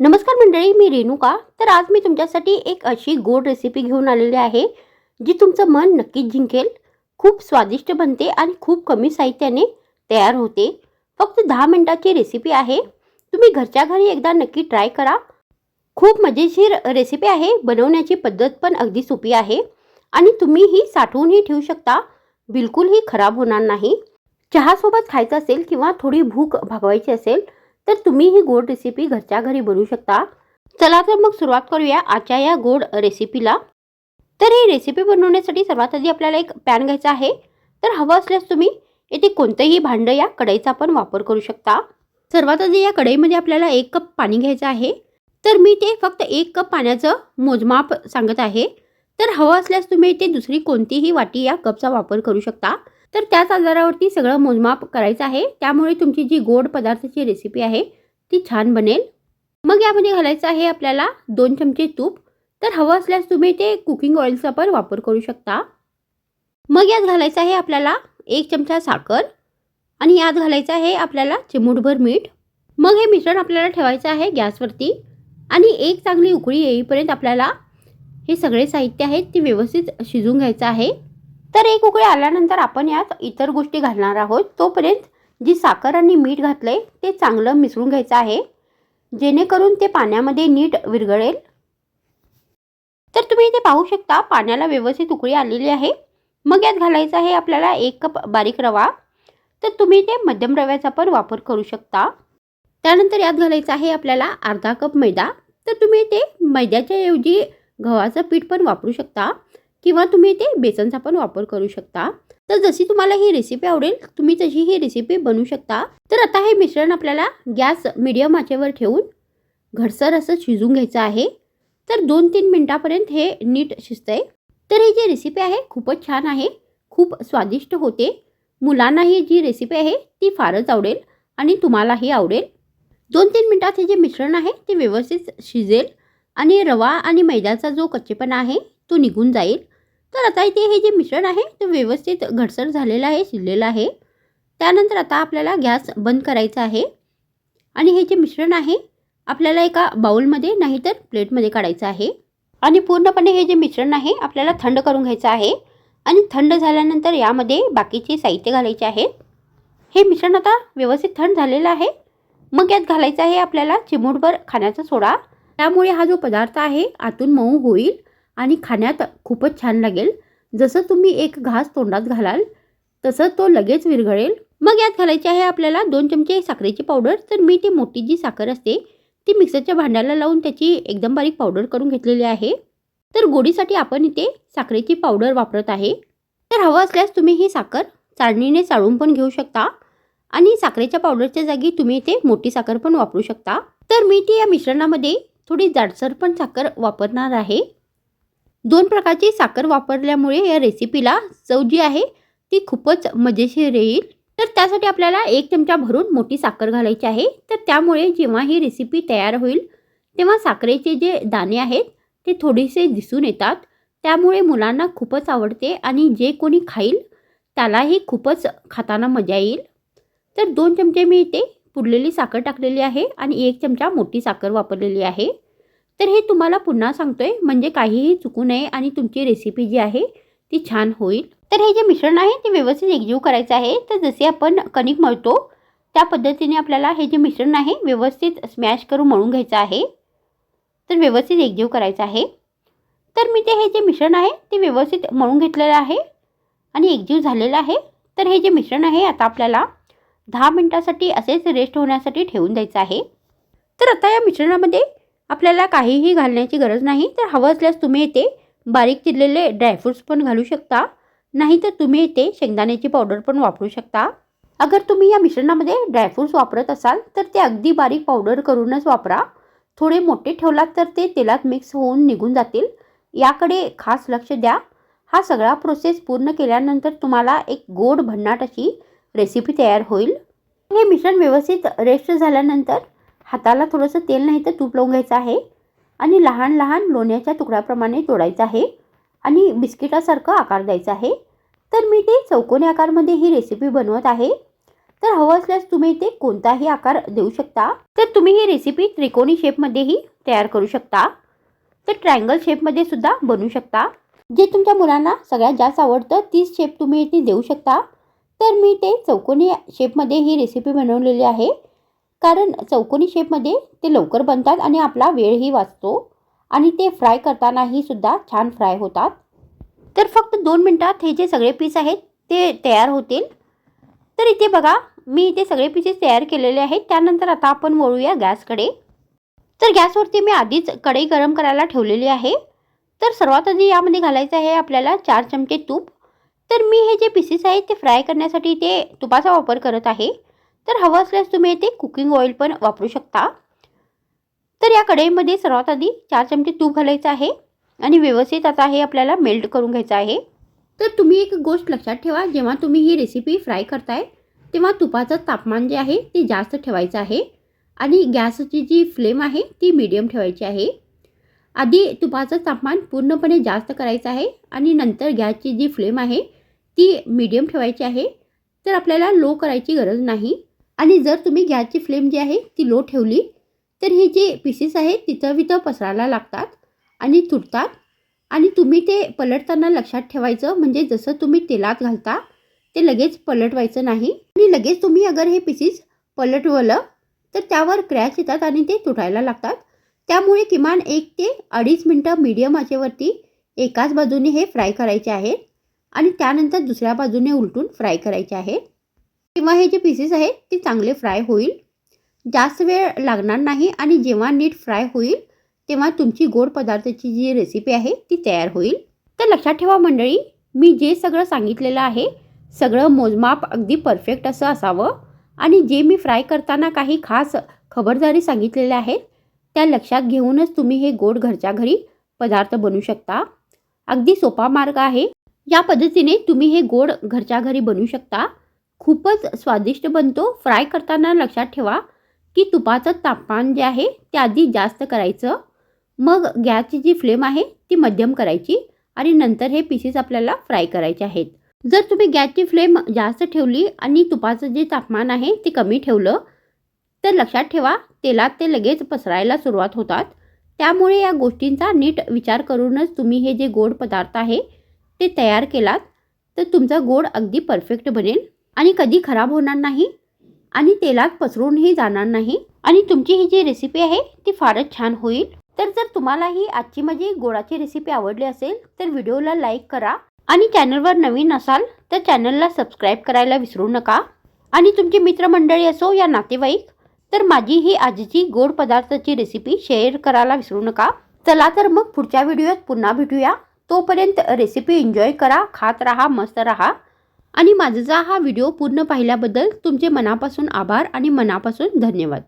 नमस्कार मंडळी मी रेणुका. तर आज मी तुमच्यासाठी एक अशी गोड रेसिपी घेऊन आलेली आहे जी तुमचं मन नक्कीच जिंकेल खूप स्वादिष्ट बनते आणि खूप कमी साहित्याने तयार होते. फक्त दहा मिनटाची रेसिपी आहे. तुम्ही घरच्या घरी एकदा नक्की ट्राय करा. खूप मजेशीर रेसिपी आहे बनवण्याची पद्धत पण अगदी सोपी आहे. आणि तुम्ही ही साठवूनही ठेवू शकता बिलकुलही खराब होणार नाही. चहासोबत खायचं असेल किंवा थोडी भूक भागवायची असेल तर तुम्ही ही गोड रेसिपी घरच्या घरी बनवू शकता. चला तर मग सुरुवात करूया आजच्या या गोड रेसिपीला तर ही रेसिपी बनवण्यासाठी सर्वात आधी आपल्याला एक पॅन घ्यायचा आहे. तर हवं असल्यास तुम्ही येथे कोणतंही भांडं या कढईचा पण वापर करू शकता. सर्वात आधी या कढईमध्ये आपल्याला एक कप पाणी घ्यायचं आहे. तर मी ते फक्त एक कप पाण्याचं मोजमाप सांगत आहे. तर हवं असल्यास तुम्ही इथे दुसरी कोणतीही वाटी या कपचा वापर करू शकता. तर त्याच आधारावरती सगळं मोजमाप करायचं आहे. त्यामुळे तुमची जी गोड पदार्थाची रेसिपी आहे ती छान बनेल. मग यामध्ये घालायचं आहे आपल्याला दोन चमचे तूप. तर हवं असल्यास तुम्ही ते कुकिंग ऑइलचा पण वापर करू शकता. मग यात घालायचं आहे आपल्याला एक चमचा साखर. आणि यात घालायचं आहे आपल्याला चिमूटभर मीठ. मग हे मिश्रण आपल्याला ठेवायचं आहे गॅसवरती. आणि एक चांगली उकळी येईपर्यंत आपल्याला हे सगळे साहित्य आहेत ते व्यवस्थित शिजून घ्यायचं आहे. तर एक उकळी आल्यानंतर आपण यात इतर गोष्टी घालणार आहोत. तोपर्यंत जी साखर आणि मीठ घातलं आहे ते चांगलं मिसळून घ्यायचं आहे. जेणेकरून ते पाण्यामध्ये नीट विरघळेल. तर तुम्ही इथे पाहू शकता पाण्याला व्यवस्थित उकळी आलेली आहे. मग यात घालायचं आहे आपल्याला एक कप बारीक रवा. तर तुम्ही ते मध्यम रव्याचा पण वापर करू शकता. त्यानंतर यात घालायचं आहे आपल्याला अर्धा कप मैदा. तर तुम्ही ते मैद्याच्या ऐवजी गव्हाचं पीठ पण वापरू शकता. किंवा तुम्ही ते बेसनचा पण वापर करू शकता. तर जशी तुम्हाला ही रेसिपी आवडेल तुम्ही तशी ही रेसिपी बनवू शकता. तर आता हे मिश्रण आपल्याला गॅस मिडियम आचेवर ठेवून घडसर असं शिजून घ्यायचं आहे. तर दोन तीन मिनटापर्यंत हे नीट शिजतंय. तर ही जी रेसिपी आहे खूपच छान आहे. खूप स्वादिष्ट होते. मुलांना ही जी रेसिपी आहे ती फारच आवडेल आणि तुम्हालाही आवडेल. दोन तीन मिनटात हे जे मिश्रण आहे ते व्यवस्थित शिजेल आणि रवा आणि मैद्याचा जो कच्चेपणा आहे तो निघून जाईल. तर आता इथे हे जे मिश्रण आहे ते व्यवस्थित घडसर झालेलं आहे शिजलेलं आहे. त्यानंतर आता आपल्याला गॅस बंद करायचा आहे. आणि हे जे मिश्रण आहे आपल्याला एका बाउलमध्ये नाहीतर प्लेटमध्ये काढायचं आहे. आणि पूर्णपणे हे जे मिश्रण आहे आपल्याला थंड करून घ्यायचं आहे. आणि थंड झाल्यानंतर यामध्ये बाकीचे साहित्य घालायचे आहेत हे मिश्रण आता व्यवस्थित थंड झालेलं आहे. मग यात घालायचं आहे आपल्याला चिमूटभर खाण्याचा सोडा. त्यामुळे हा जो पदार्थ आहे आतून मऊ होईल. आणि खाण्यात खूपच छान लागेल. जसं तुम्ही एक घास तोंडात घालाल तसं तो लगेच विरघळेल. मग यात घालायची आहे आपल्याला दोन चमचे साखरेची पावडर. तर मी ती मोठी जी साखर असते ती मिक्सरच्या भांड्याला लावून त्याची एकदम बारीक पावडर करून घेतलेली आहे. तर गोडीसाठी आपण इथे साखरेची पावडर वापरत आहे. तर हवं असल्यास तुम्ही ही साखर चाळणीने चाळून पण घेऊ शकता आणि साखरेच्या पावडरच्या जागी तुम्ही इथे मोठी साखर पण वापरू शकता. तर मी ती या मिश्रणामध्ये थोडी जाडसर पण साखर वापरणार आहे. दोन प्रकारची साखर वापरल्यामुळे या रेसिपीला चव जी आहे ती खूपच मजेशीर येईल. तर त्यासाठी आपल्याला एक चमचा भरून मोठी साखर घालायची आहे. तर त्यामुळे जेव्हा ही रेसिपी तयार होईल तेव्हा साखरेचे जे दाणे आहेत ते थोडेसे दिसून येतात. त्यामुळे मुलांना खूपच आवडते आणि जे कोणी खाईल त्यालाही खूपच खाताना मजा येईल. तर दोन चमचे मी इथे पुरलेली साखर टाकलेली आहे आणि एक चमचा मोठी साखर वापरलेली आहे. तर हे तुम्हाला पुन्हा सांगतोय म्हणजे काहीही चुकू नये आणि तुमची रेसिपी जी आहे ती छान होईल. तर हे जे मिश्रण आहे ते व्यवस्थित एकजीव करायचं आहे. तर जसे आपण कणिक मळतो त्या पद्धतीने आपल्याला हे जे मिश्रण आहे व्यवस्थित स्मॅश करून मळून घ्यायचं आहे. तर व्यवस्थित एकजीव करायचं आहे. तर मी ते हे जे मिश्रण आहे ते व्यवस्थित मळून घेतलेलं आहे आणि एकजीव झालेलं आहे. तर हे जे मिश्रण आहे आता आपल्याला दहा मिनटासाठी असेच रेस्ट होण्यासाठी ठेवून द्यायचं आहे. तर आता या मिश्रणामध्ये आपल्याला काहीही घालण्याची गरज नाही तर हवं असल्यास तुम्ही येते बारीक चिरलेले ड्रायफ्रूट्स पण घालू शकता. नाही तर तुम्ही येते शेंगदाण्याची पावडर पण वापरू शकता. अगर तुम्ही या मिश्रणामध्ये ड्रायफ्रूट्स वापरत असाल तर ते अगदी बारीक पावडर करूनच वापरा. थोडे मोठे ठेवलात तर ते तेलात मिक्स होऊन निघून जातील. याकडे खास लक्ष द्या. हा सगळा प्रोसेस पूर्ण केल्यानंतर तुम्हाला एक गोड भन्नाट अशी रेसिपी तयार होईल. हे मिश्रण व्यवस्थित रेस्ट झाल्यानंतर हाताला थोडंसं तेल नाही तर तूप लावून घ्यायचं आहे. आणि लहान लहान लोण्याच्या तुकड्याप्रमाणे तोडायचं आहे. आणि बिस्किटासारखं आकार द्यायचा आहे. तर मी ते चौकोनी आकारमध्ये ही रेसिपी बनवत आहे. तर हवं असल्यास तुम्ही इथे कोणताही आकार देऊ शकता. तर तुम्ही ही रेसिपी त्रिकोणी शेपमध्येही तयार करू शकता. तर ट्रायंगल शेपमध्ये सुद्धा बनवू शकता. जे तुमच्या मुलांना सगळ्यात जास्त आवडतं तीच शेप तुम्ही इथे देऊ शकता. तर मी ते चौकोनी शेपमध्ये ही रेसिपी बनवलेली आहे. कारण चौकोनी शेपमध्ये ते लवकर बनतात आणि आपला वेळही वाचतो. आणि ते फ्राय करतानाही सुद्धा छान फ्राय होतात. तर फक्त दोन मिनटात हे जे सगळे पीस आहेत ते तयार होतील. तर इथे बघा मी इथे सगळे पीसेस तयार केलेले आहेत. त्यानंतर आता आपण वळूया गॅसकडे. तर गॅसवरती मी आधीच कढई गरम करायला ठेवलेली आहे. तर सर्वात आधी यामध्ये घालायचं आहे आपल्याला चार चमचे तूप. तर मी हे जे पीसेस आहेत ते फ्राय करण्यासाठी ते तुपाचा वापर करत आहे. तर हवं असल्यास तुम्ही येथे कुकिंग ऑइल पण वापरू शकता. तर या कढईमध्ये सर्वात आधी चार चमचे तूप घालायचं आहे आणि व्यवस्थित आता हे आपल्याला मेल्ट करून घ्यायचं आहे. तर तुम्ही एक गोष्ट लक्षात ठेवा जेव्हा तुम्ही ही रेसिपी फ्राय करताय तेव्हा तुपाचं तापमान जे आहे ते जास्त ठेवायचं आहे आणि गॅसची जी फ्लेम आहे ती मीडियम ठेवायची आहे. आधी तुपाचं तापमान पूर्णपणे जास्त करायचं आहे आणि नंतर गॅसची जी फ्लेम आहे ती मीडियम ठेवायची आहे. तर आपल्याला लो करायची गरज नाही. आणि जर तुम्ही गॅसची फ्लेम जी आहे ती लो ठेवली तर हे जे पीसेस आहेत तिथं विथं पसरायला लागतात आणि तुटतात. आणि तुम्ही ते पलटताना लक्षात ठेवायचं म्हणजे जसं तुम्ही तेलात घालता ते लगेच पलटवायचं नाही. आणि लगेच तुम्ही अगर हे पीसेस पलटवलं तर त्यावर क्रॅच येतात आणि ते तुटायला लागतात. त्यामुळे किमान एक ते अडीच मिनटं मीडियम आचेवरती एकाच बाजूने हे फ्राय करायचे आहेत. आणि त्यानंतर दुसऱ्या बाजूने उलटून फ्राय करायचे आहेत. किंवा हे जे पीसेस आहेत ते चांगले फ्राय होईल. जास्त वेळ लागणार नाही आणि जेव्हा नीट फ्राय होईल तेव्हा तुमची गोड पदार्थाची जी रेसिपी आहे ती तयार होईल. तर लक्षात ठेवा मंडळी मी जे सगळं सांगितलेलं आहे सगळं मोजमाप अगदी परफेक्ट असं असावं. आणि जे मी फ्राय करताना काही खास खबरदारी सांगितलेल्या आहेत त्या लक्षात घेऊनच तुम्ही हे गोड घरच्या घरी पदार्थ बनवू शकता. अगदी सोपा मार्ग आहे. या पद्धतीने तुम्ही हे गोड घरच्या घरी बनवू शकता. खूपच स्वादिष्ट बनतो. फ्राय करताना लक्षात ठेवा की तुपाचं तापमान जे आहे ते आधी जास्त करायचं. मग गॅसची जी फ्लेम आहे ती मध्यम करायची आणि नंतर हे पीसेस आपल्याला फ्राय करायचे आहेत. जर तुम्ही गॅसची फ्लेम जास्त ठेवली आणि तुपाचं जे तापमान आहे ते कमी ठेवलं तर लक्षात ठेवा तेलात ते लगेच पसरायला सुरुवात होतात. त्यामुळे या गोष्टींचा नीट विचार करूनच तुम्ही हे जे गोड पदार्थ आहे ते तयार केलात तर तुमचा गोड अगदी परफेक्ट बनेल. आणि कधी खराब होणार नाही आणि तेलात पसरूनही जाणार नाही. आणि तुमची ही जी रेसिपी आहे ती फारच छान होईल. तर जर तुम्हाला ही आजची माझी गोडाची रेसिपी आवडली असेल तर व्हिडिओला लाईक करा. आणि चॅनलवर नवीन असाल तर चॅनलला सबस्क्राईब करायला विसरू नका. आणि तुमची मित्रमंडळी असो या नातेवाईक तर माझी ही आजची गोड पदार्थाची रेसिपी शेअर करायला विसरू नका. चला तर मग पुढच्या व्हिडिओत पुन्हा भेटूया. तोपर्यंत रेसिपी एन्जॉय करा खात राहा मस्त राहा. आणि माझा हा व्हिडिओ पूर्ण पाहिल्याबद्दल तुमचे मनापासून आभार आणि मनापासून धन्यवाद.